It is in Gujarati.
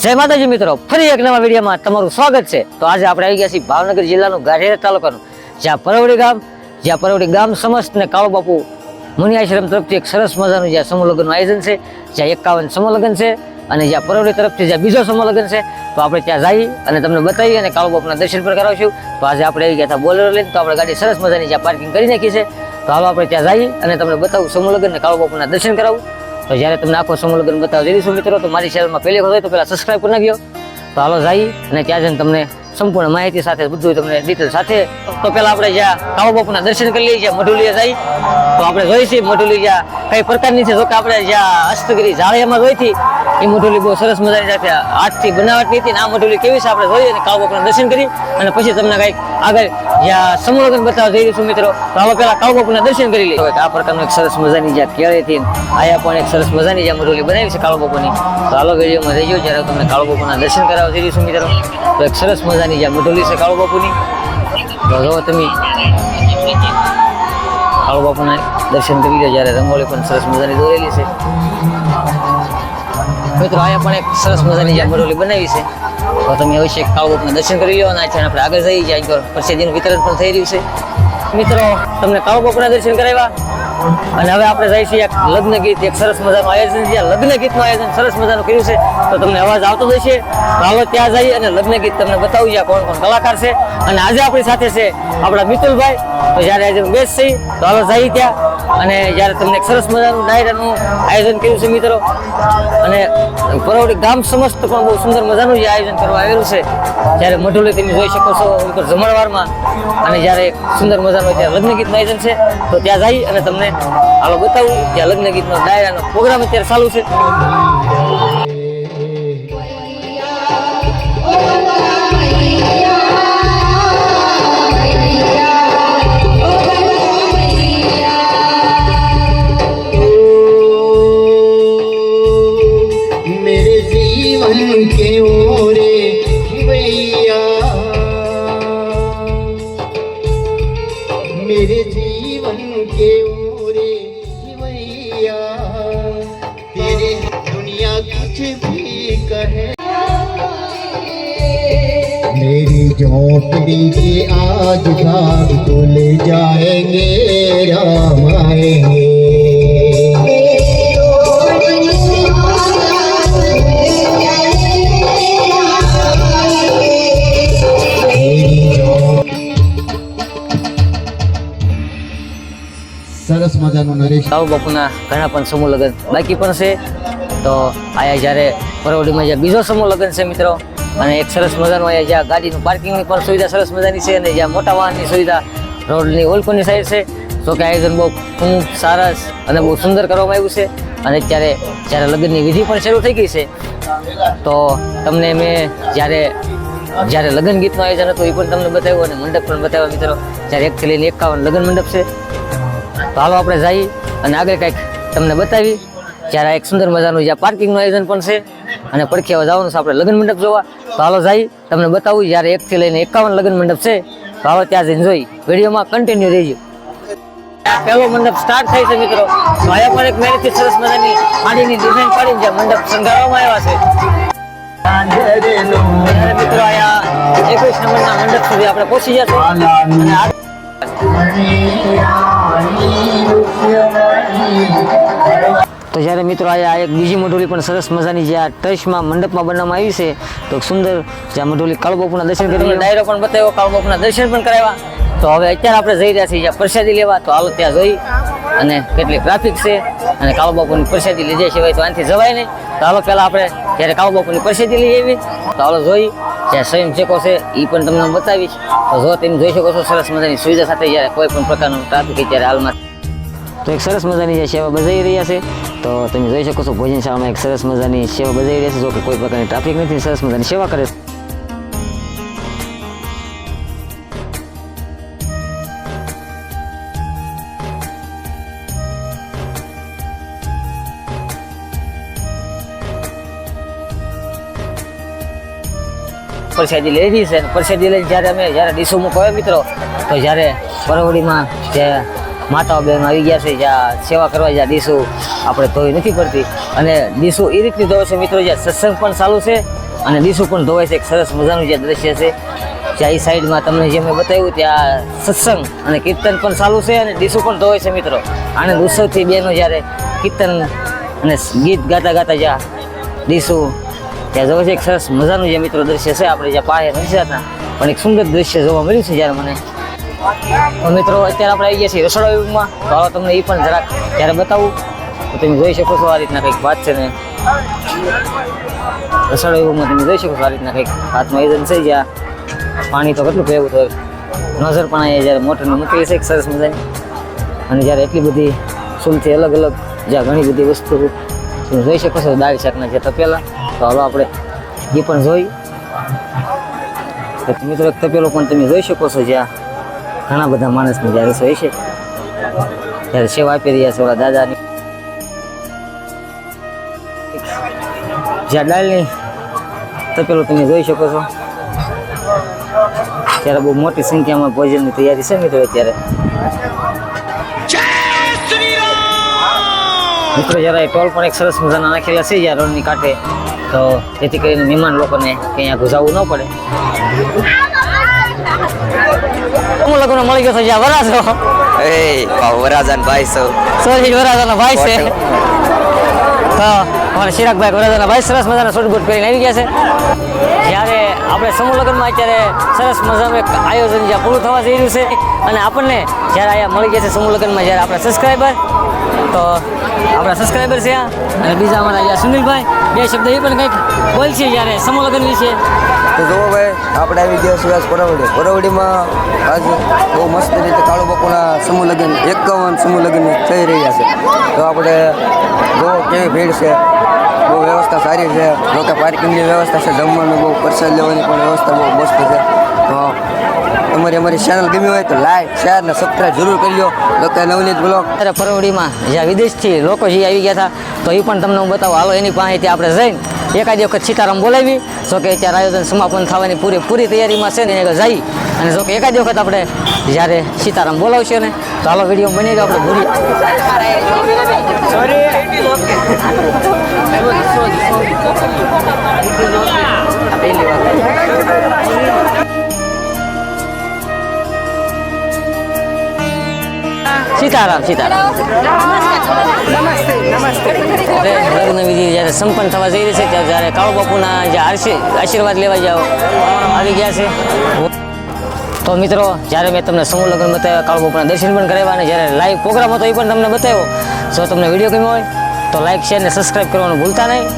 જય માતાજી મિત્રો, ફરી એક નવા વિડીયોમાં તમારું સ્વાગત છે. તો આજે આપણે આવી ગયા છીએ ભાવનગર જિલ્લાનું ગાઢેરા તાલુકાનું, જ્યાં પરવડી ગામ, જ્યાં પરવડી ગામ સમસ્ત ને કાળો બાપુ મુનિ આશ્રમ તરફથી એક સરસ મજાનું જ્યાં સમૂહ આયોજન છે, જ્યાં એકાવન સમૂહ છે અને જ્યાં પરવડી તરફથી જ્યાં બીજો સમૂહ છે. તો આપણે ત્યાં જઈ અને તમને બતાવી અને કાળો બાપુના દર્શન પણ કરાવશું. તો આજે આપણે આવી ગયા હતા બોલેરો લઈને, તો આપણે ગાડી સરસ મજાની જ્યાં પાર્કિંગ કરી નાખી છે. તો હાલો આપણે ત્યાં જઈ અને તમને બતાવું સમૂહ લગ્ન ને કાળો બાપુના દર્શન કરાવું. તો જ્યારે તમને આખો સમૂહ લગ્ન બતાવો જે દિવસો મિત્રો, તો મારી ચેનલમાં પહેલી વખત હોય તો પહેલાં સબસ્ક્રાઈબ કરી નાખ્યો તો હાલો જઈ અને ત્યાં જઈને તમને સંપૂર્ણ માહિતી સાથે બધું તમને ડિટેલ સાથે તો પહેલાં આપણે જ્યાં કાવો બાપુના દર્શન કરી લઈએ, જ્યાં મઢુલીએ જઈ તો આપણે જોઈશું મઢુલી જ્યાં કઈ પ્રકારની છે. જો કે આપણે જ્યાં હસ્તગીરી જાળિયામાં જોઈ હતી એ મઢુલી બહુ સરસ મજાની સાથે હાથથી બનાવટની હતી ને આ મઢુલી કેવી છે આપણે જોઈએ અને બાપુના દર્શન કરી અને પછી તમને કંઈક આગળ જ્યાં સમૂહ લગ્ન બતાવવા જઈ રહીશું મિત્રો, તો હાલો પહેલા બાપુના દર્શન કરી લઈએ. આ પ્રકારનું એક સરસ મજાની જ્યાં કેળેથી આયા પણ એક સરસ મજાની જ્યાં મઢુલી બનાવી છે કાળો બાપુની તો હાલો વિડીયોમાં રહેજો, જ્યારે તમને કાળો દર્શન કરાવવા જઈ રહીશું મિત્રો, તો એક સરસ મજાની જ્યાં મઢુલી છે કાળો બાપુની તો જો તમે કાળો દર્શન કરી લો, જ્યારે રંગોળી પણ સરસ મજાની દોરેલી છે. મિત્રો અહીંયા પણ એક સરસ મજાની જ્યાં. બનાવી છે. તો તમે અવશ્ય કાળો બાપુના દર્શન કરી લો અને અહીંથી આપણે આગળ જઈ જાય તો પ્રસાદીનું વિતરણ પણ થઈ રહ્યું છે. મિત્રો તમને કાળો દર્શન કરાવ્યા. અને હવે આપણે જઈશું એક લગ્ન ગીત એક સરસ મજાનું આયોજન છે. લગ્ન ગીતનું આયોજન સરસ મજાનું કર્યું છે. તો તમને અવાજ આવતો જશે તો હાલો ત્યાં જઈએ અને લગ્ન ગીત તમને બતાવું જ્યાં કોણ કોણ કલાકાર છે. અને આજે આપણી સાથે છે આપણા મિતુલભાઈ. તો જ્યારે આજે બેસ છીએ તો હાલો જઈએ ત્યાં. અને જ્યારે તમને એક સરસ મજાનું ડાયરાનું આયોજન કર્યું છે મિત્રો, અને પરવડી ગામ સમસ્ત પણ બહુ સુંદર મજાનું જે આયોજન કરવા આવેલું છે. જ્યારે મઢુલી તમે જોઈ શકો છો, ઉપર જમણવારમાં, અને જ્યારે સુંદર મજાનું ત્યાં લગ્ન ગીતનું આયોજન છે, તો ત્યાં જઈ અને તમને આવા બતાવું, ત્યાં લગ્ન ગીતનો ડાયરાનો પ્રોગ્રામ અત્યારે ચાલુ છે. जीवन के ओरे भैया। मेरे जीवन के ओरे भैया। तेरे दुनिया कुछ भी कहे। मेरी झोपड़ी के आज भाग तो ले जाएँगे, राम आएँगे। મજાનું નરેશ. સાવ બાપુના ઘણા પણ સમૂહ લગ્ન બાકી પણ છે. તો આયા જ્યારે પરવડીમાં જ્યાં બીજો સમૂહ લગ્ન છે મિત્રો, અને એક સરસ મજાનું અહીંયા જ્યાં ગાડીનું પાર્કિંગની પણ સુવિધા સરસ મજાની છે અને જ્યાં મોટા વાહનની સુવિધા રોડની ઓલકોની સાઈડ છે. તો કે આયોજન બહુ ખૂબ સરસ અને બહુ સુંદર કરવામાં આવ્યું છે. અને અત્યારે જ્યારે લગ્નની વિધિ પણ શરૂ થઈ ગઈ છે, તો તમને મેં જ્યારે જ્યારે લગ્ન ગીતનું આયોજન હતું એ પણ તમને બતાવ્યું અને મંડપ પણ બતાવ્યો મિત્રો. જ્યારે એકથી લઈને એકાવન લગ્ન મંડપ છે. તો હાલો આપણે જઈ અને આગળ કંઈક તમને બતાવી જ્યારે એક સુંદર મજાનું જ્યાં પાર્કિંગનું આયોજન પણ છે અને પડખે હવે જવાનું છે આપણે લગ્ન મંડપ જોવા. તો હાલો જઈ તમને બતાવું, જ્યારે એકથી લઈને એકાવન લગ્ન મંડપ છે, તો હાલો ત્યાં જઈને જોઈ વિડીયોમાં કન્ટિન્યુ રહેજો. પહેલો મંડપ સ્ટાર્ટ થાય છે મિત્રો. તો અહીંયા પણ એક મેરેજથી સરસ મજાની પાણીની ડિઝાઇન પાડીને જે મંડપ શણગારવામાં આવ્યા છે. મિત્રો અહીંયા એકવીસ નંબરના મંડપ સુધી આપણે પહોંચી જશું. અને તો જ્યારે મિત્રો આયા એક બીજી મઢોલી પણ સરસ મજાની જે આ ટચમાં મંડપમાં બનાવવામાં આવી છે, તો સુંદર જ્યાં મઢોલી કાળબાપુના દર્શન કરી ડાયરો પણ બતાવ્યો કાળબાપુના દર્શન પણ કરાવ્યા. તો હવે અત્યારે આપણે જઈ રહ્યા છીએ પ્રસાદી લેવા, તો હાલો ત્યાં જોઈ અને કેટલી ટ્રાફિક છે અને કાળબાપુની પ્રસાદી લીધે સિવાય તો આનાથી જવાય નહીં. તો હાલો પહેલાં આપણે જ્યારે કાળબાપુની પ્રસાદી લઈ આવી તો હાલો જોઈ જ્યાં સ્વયંસેવકો છે એ પણ તમને બતાવીશ. તો જો તમે જોઈ શકો છો, સરસ મજાની સુવિધા સાથે જ્યારે કોઈ પણ પ્રકારનું ટ્રાફિક અત્યારે હાલમાં. તો એક સરસ મજાની જે સેવા બજાવી રહ્યા છે. તો તમે જોઈ શકો છો, ભોજનશાળામાં એક સરસ મજાની સેવા બજાવી રહ્યા છે, જો કે કોઈ પ્રકારની ટ્રાફિક નથી, સરસ મજાની સેવા કરે છે. પ્રસાદી લઈ રહી છે. પરસાદી લઈને જ્યારે અમે, જ્યારે ડીશો મૂકવા મિત્રો, તો જ્યારે પરવડીમાં જે માતાઓ બહેનો આવી ગયા છે જ્યાં સેવા કરવા જ્યાં ડીશો આપણે ધોઈ નથી પડતી. અને ડીશો એ રીતની ધોવે છે મિત્રો, જ્યાં સત્સંગ પણ ચાલુ છે અને દીસું પણ ધોવાય છે. એક સરસ મજાનું જે દ્રશ્ય છે. જ્યાં એ સાઈડમાં તમને જે મેં બતાવ્યું, ત્યાં સત્સંગ અને કીર્તન પણ ચાલુ છે અને દીસું પણ ધોવાય છે મિત્રો. આનંદ ઉત્સવથી બેનો જ્યારે કીર્તન અને ગીત ગાતા ગાતા જ્યાં દીસું ત્યાં જોવા છે એક સરસ મજાનું જે મિત્રો દ્રશ્ય છે, આપણે જ્યાં પાસે નથી પણ એક સુંદર દ્રશ્ય જોવા મળ્યું છે જ્યારે મને. મિત્રો, અત્યારે આપણે આવી ગયા છીએ રસોડા વિભાગમાં. તો હાલો તમને એ પણ જરાક જ્યારે બતાવું. તો તમે જોઈ શકો છો આ રીતના કંઈક વાત છે ને. રસોડા વિભાગમાં તમે જોઈ શકો છો આ રીતના કંઈક હાથમાં આયોજન છે જ્યાં પાણી તો કેટલું ભેગું થયું. નજર પણ અહીંયા જ્યારે મોટરને મૂકી છે, એક સરસ મજાની. અને જ્યારે એટલી બધી સુલથી અલગ અલગ જ્યાં ઘણી બધી વસ્તુ તમે જોઈ શકો છો દાળ શાકના જે તપેલા. તો હાલો આપણે એ પણ જોઈ. મિત્રો એક તપેલો પણ તમે જોઈ શકો છો જ્યાં ઘણા બધા માણસને જ્યારે જોઈ છે ત્યારે સેવા આપી રહ્યા છે ઓલા દાદાની. જ્યાં ડાલની તપેલો તમે જોઈ શકો છો. ત્યારે બહુ મોટી સંખ્યામાં ભોજનની તૈયારી છે મિત્રો અત્યારે. મિત્રો જરા ટોલ પણ એક સરસ મજાના નાખેલા છે જ્યાં રોડની કાંઠે તો જેથી કરીને મહેમાન લોકોને અહીંયા ઘુસાવવું ન પડે. હું લોકોને મળી ગયો છે વરાજો એ વરાજાન ભાઈ સૌ સોરી વરાજાનો ભાઈ છે. તો અમારા ચિરાગભાઈ વરાજાના ભાઈ સરસ મજાના બૂટ પહેરીને આવી ગયા છે. જ્યારે આપણે સમૂહ લગ્નમાં અત્યારે સરસ મજાનું એક આયોજન જ્યાં પૂરું થવા જઈ રહ્યું છે. અને આપણને જ્યારે અહીંયા મળી ગયા છે સમૂહ લગ્નમાં જ્યારે આપણા સબસ્ક્રાઈબર તો આપણા સબસ્ક્રાઈબર છે અને બીજા અમારા અહીંયા સુનિલભાઈ. બે શબ્દ એ પણ કંઈક બોલ છે જ્યારે સમૂહ લગ્ન વિશે. તો જુઓ ભાઈ, આપણે આવી ગયા સુરજ પરવડી. પરવડીમાં આજ બહુ મસ્ત રીતે કાળુ બાપુના સમૂહ લગ્ન, એકાવન સમૂહ થઈ રહ્યા છે. તો આપણે જુઓ કેવી ભીડ છે, બહુ વ્યવસ્થા સારી છે. જોકે પાર્કિંગની વ્યવસ્થા છે, જમવાનું બહુ પ્રસાદ લેવાની પણ વ્યવસ્થા બહુ મસ્ત છે. તો તમારી અમારી ચેનલ ગમી હોય તો લાઈક શેર ને સબસ્ક્રાઈબ જરૂર કરજો. જોકે નવનીત બ્લોગ અત્યારે ફરવડીમાં જ્યાં વિદેશથી લોકો જે આવી ગયા હતા તો એ પણ તમને હું બતાવું. હાલો એની પાસેથી આપણે જઈને એકાદ વખત સીતારામ બોલાવી. જો કે અત્યારે આયોજન સમાપન થવાની પૂરી પૂરી તૈયારીમાં છે ને એને જઈ. અને જો કે એકાદ વખત આપણે જ્યારે સીતારામ બોલાવશે ને તો હાલો વીડિયો બની ગયો આપણે ભૂલી. સીતારામ સીતારામ. લગ્ન વિધિ જ્યારે સંપન્ન થવા જઈ રહી છે ત્યારે જ્યારે કાળુ બાપુના જે આશી- આશીર્વાદ લેવા જાઓ આવી ગયા છે. તો મિત્રો જ્યારે મેં તમને સમૂહ લગ્ન બતાવ્યા કાળુ બાપુના દર્શન પણ કરાવ્યા અને જ્યારે લાઈવ પ્રોગ્રામ હતો એ પણ તમને બતાવ્યો. જો તમને વીડિયો ગમ્યો હોય તો લાઈક શેર ને સબસ્ક્રાઈબ કરવાનું ભૂલતા નહીં.